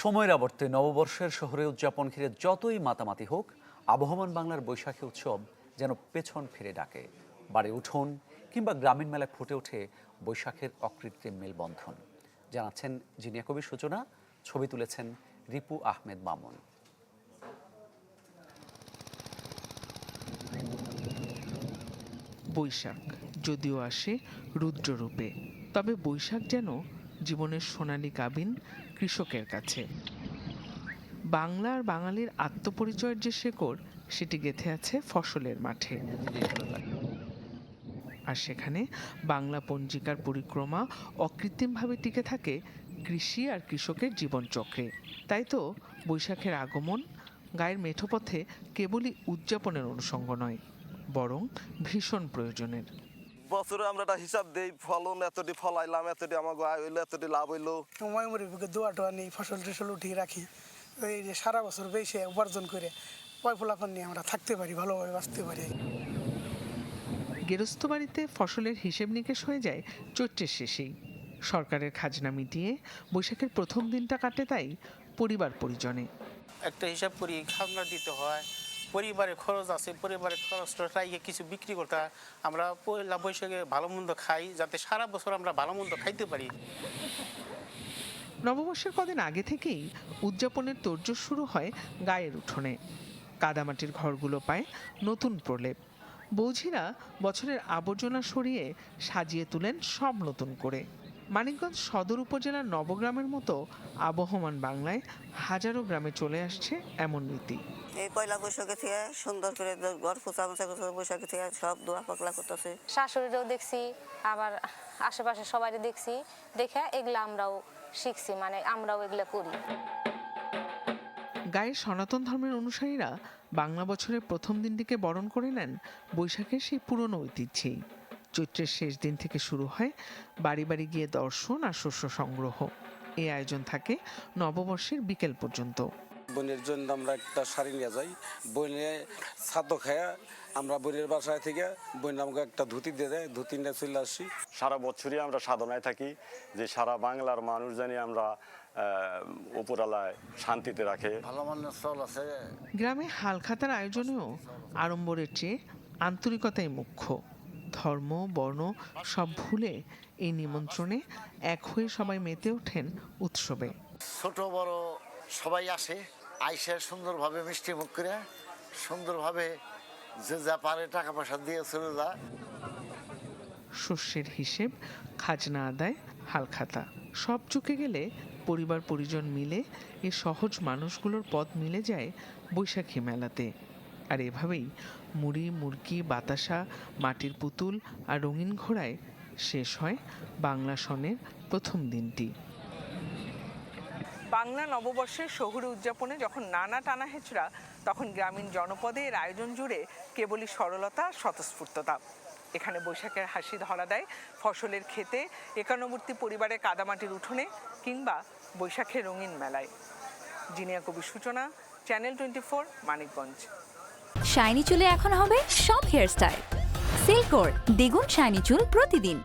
সময়ের আবর্তে নববর্ষের শহরে উদযাপন ঘিরে যতই মাতামাতি হোক, আবহমান বাংলার বৈশাখী উৎসব যেন পেছন ফিরে ডাকে। বাড়ি উঠোন কিংবা গ্রামীণ মেলায় ফুটে ওঠে বৈশাখের অকৃত্রিম মেলবন্ধন। জানাচ্ছেন জিনিয়া কবির সূচনা, ছবি তুলেছেন রিপু আহমেদ মামুন। বৈশাখ যদিও আসে রুদ্ররূপে, তবে বৈশাখ যেন জীবনের সোনালী কাবিন কৃষকের কাছে। বাংলা আর বাঙালির আত্মপরিচয়ের যে শেকড়, সেটি গেথে আছে ফসলের মাঠে। আর সেখানে বাংলা পঞ্জিকার পরিক্রমা অকৃত্রিমভাবে টিকে থাকে কৃষি আর কৃষকের জীবনচক্রে। তাই তো বৈশাখের আগমন গায়ের মেঠোপথে কেবলই উদযাপনের অনুষঙ্গ নয়, বরং ভীষণ প্রয়োজনের। বছরে আমরা একটা হিসাব দেই ফলন এতটি ফলাইলাম এতটি আমাকে আয় হইল এতটি লাভ হইল। সময় মরে বুকে দোয়া টোয়া নিই ফসল টসল উঠিয়ে রাখি। এই যে সারা বছর বেশি উপার্জন করে পয় ফলাফল নিয়ে আমরা থাকতে পারি ভালোভাবে বাঁচতে পারি। গেরস্থ বাড়িতে ফসলের হিসেব নিকেশ হয়ে যায় চৈত্রের শেষেই সরকারের খাজনা মিটিয়ে বৈশাখের প্রথম দিনটা কাটে তাই পরিবার পরিজনে। একটা হিসাব করি খাজনা দিতে হয় পরিবারের খরচ আছে, পরিবারের খরচটা রাইয়ে কিছু বিক্রি করতে আমরা পয়লা বৈশাখে ভালো মন্দ খাই, যাতে সারা বছর আমরা ভালো মন্দ খাইতে পারি। নববর্ষের কদিন আগে থেকেই উদযাপনের তোড়জোড় শুরু হয় গায়ের উঠোনে। কাদামাটির ঘরগুলো পায় নতুন প্রলেপ। বৌঝিরা বছরের আবর্জনা সরিয়ে সাজিয়ে তুলেন সব নতুন করে। মানিকগঞ্জ সদর উপজেলার নবগ্রামের মতো আবহমান বাংলায় হাজারো গ্রামে চলে আসছে এমন রীতি এই পয়লা বৈশাখে থেকে সুন্দর করে ঘর পোছা মোছা করতে বৈশাখে থেকে সব দোয়া পাকলা করতেছে। শাশুড়িরাও দেখছি আবার আশেপাশে সবাই দেখছি দেখে এগুলো আমরাও শিখছি মানে আমরাও এগুলো করি। গায়ের সনাতন ধর্মের অনুসারীরা বাংলা বছরের প্রথম দিনটিকে বরণ করে নেন বৈশাখের সেই পুরনো ঐতিহ্যেই। চৈত্রের শেষ দিন থেকে শুরু হয় বাড়ি বাড়ি গিয়ে দর্শন আর শস্য সংগ্রহ। এই আয়োজন থাকে নববর্ষের বিকেল পর্যন্ত। বোনের জন্য আমরা একটা শাড়ি নিয়ে যাই। বনে ছাদ্য খায়া আমরা বোনের বাসায় থেকে বোন আমাকে একটা ধুতি দিয়ে দেয় ধুতি নিয়ে চলে আসি। সারা বছরই আমরা সাধনায় থাকি যে সারা বাংলার মানুষ জানি আমরা উপরালায় শান্তিতে রাখে। ভালো মানের চল আছে। গ্রামে হালখাতার আয়োজনেও আড়ম্বরের চেয়ে আন্তরিকতাই মুখ্য। ধর্ম বর্ণ সব ভুলে এই নিমন্ত্রণে এক হয়ে সবাই মেতে ওঠেন উৎসবে। ছোট বড় সবাই আসে আইসে সুন্দরভাবে মিষ্টি মুখ করে সুন্দরভাবে যে যা পারে টাকা পয়সা দিয়ে চলে যা শস্যের হিসেব খাজনা আদায় হালখাতা। সব চুকে গেলে পরিবার পরিজন মিলে এ সহজ মানুষগুলোর পথ মিলে যায় বৈশাখী মেলাতে। আর এভাবেই মুড়ি মুরগি বাতাসা, মাটির পুতুল আর রঙিন ঘোড়ায় শেষ হয় বাংলা সনের প্রথম দিনটি। বাংলা নববর্ষের শহুরে উদযাপনে যখন নানা টানা হেঁচড়া তখন গ্রামীণ জনপদে এর আয়োজন জুড়ে কেবলই সরলতা, স্বতঃস্ফূর্ততা। এখানে বৈশাখের হাসি ধরা দেয় ফসলের ক্ষেতে একান্নবর্তী পরিবারের কাদামাটির উঠোনে কিংবা বৈশাখের রঙিন মেলায়। Jinia Kabir Suchana, channel twenty four, Manikganj. Shiny চুলে এখন হবে সব হেয়ার হেয়ারস্টাইল সিল্কোর দ্বিগুণ শাইনি চুল প্রতিদিন।